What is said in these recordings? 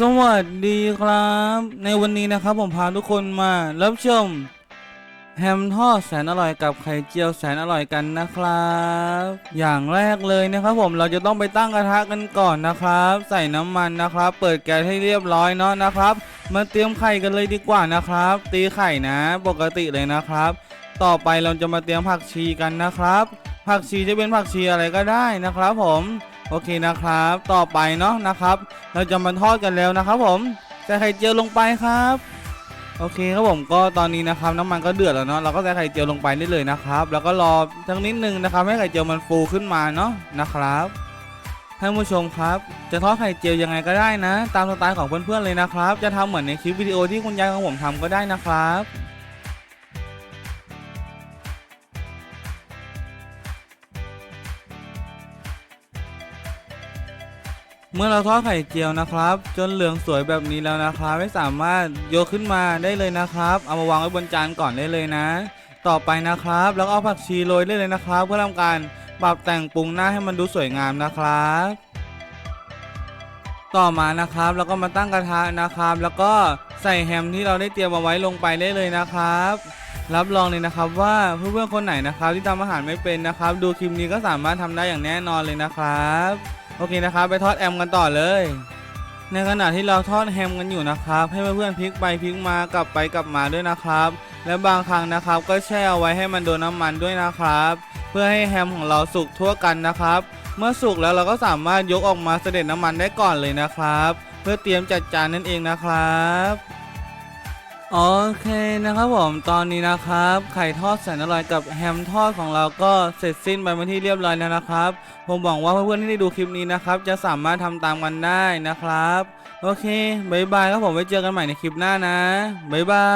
สวัสดีครับ ในวันนี้นะครับผมพาทุกคนมารับชมแฮมทอดแสนอร่อยกับไข่เจียวแสนอร่อยกันนะครับ อย่างแรกเลยนะครับผมเราจะต้องไปตั้งกระทะกันก่อนนะครับ ใส่น้ำมันนะครับ เปิดแก๊สให้เรียบร้อยเนาะนะครับ มาเตรียมไข่กันเลยดีกว่านะครับ ตีไข่นะปกติเลยนะครับ ต่อไปเราจะมาเตรียมผักชีกันนะครับ ผักชีจะเป็นผักชีอะไรก็ได้นะครับ ผม โอเคนะครับ ต่อไปเนาะนะครับ เราจะมาทอดกันแล้วนะครับ ผมใส่ไข่เจียวลงไปครับ โอเคครับผมก็ตอนนี้นะครับน้ำมันก็เดือดแล้วเนาะเราก็ใส่ไข่เจียวลงไปได้เลยนะครับ แล้วก็รอทั้งนิดนึงนะครับ ให้ไข่เจียวมันฟูขึ้นมาเนาะนะครับท่านผู้ชมครับ จะทอดไข่เจียวยังไงก็ได้นะ ตามสไตล์ของเพื่อนๆเลยนะครับ จะทำเหมือนในคลิปวิดีโอที่คุณยายของผมทำก็ได้นะครับ เมื่อเราทอดไข่เจียวนะครับ จนเหลืองสวยแบบนี้แล้วนะครับไม่สามารถโยกขึ้นมาได้เลยนะครับ เอามาวางไว้บนจานก่อนได้เลยนะ ต่อไปนะครับ แล้วเอาผักชีโรยได้เลยนะครับ เพื่อทำการปรับแต่งปรุงหน้าให้มันดูสวยงามนะครับต่อมานะครับแล้วก็มาตั้งกระทะนะครับ แล้วก็ใส่แฮมที่เราได้เตรียมเอาไว้ลงไปได้เลยนะครับ รับรองเลยนะครับว่าเพื่อนๆคนไหนนะครับที่ทำอาหารไม่เป็นนะครับ ดูคลิปนี้ก็สามารถทำได้อย่างแน่นอนเลยนะครับ โอเคนะครับ ไปทอดแอมกันต่อเลย ในขณะที่เราทอดแฮมกันอยู่นะครับ ให้เพื่อนๆพลิกไปพลิกมากลับไปกลับมาด้วยนะครับ และบางครั้งนะครับก็แช่เอาไว้ให้มันโดนน้ำมันด้วยนะครับ เพื่อให้แฮมของเราสุกทั่วกันนะครับ เมื่อสุกแล้วเราก็สามารถยกออกมาเสด็จน้ำมันได้ก่อนเลยนะครับ เพื่อเตรียมจัดจานนั่นเองนะครับ โอเคนะครับผมตอนนี้นะครับ ไข่ทอดแสนอร่อยกับแฮมทอดของเราก็เสร็จสิ้นไปเป็นที่เรียบร้อยแล้วนะครับ ผมหวังว่าเพื่อนๆที่ได้ดูคลิปนี้นะครับ จะสามารถทำตามกันได้นะครับ โอเคบายบายครับผมไว้เจอกันใหม่ในคลิปหน้านะบายบา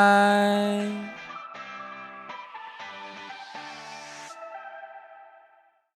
ย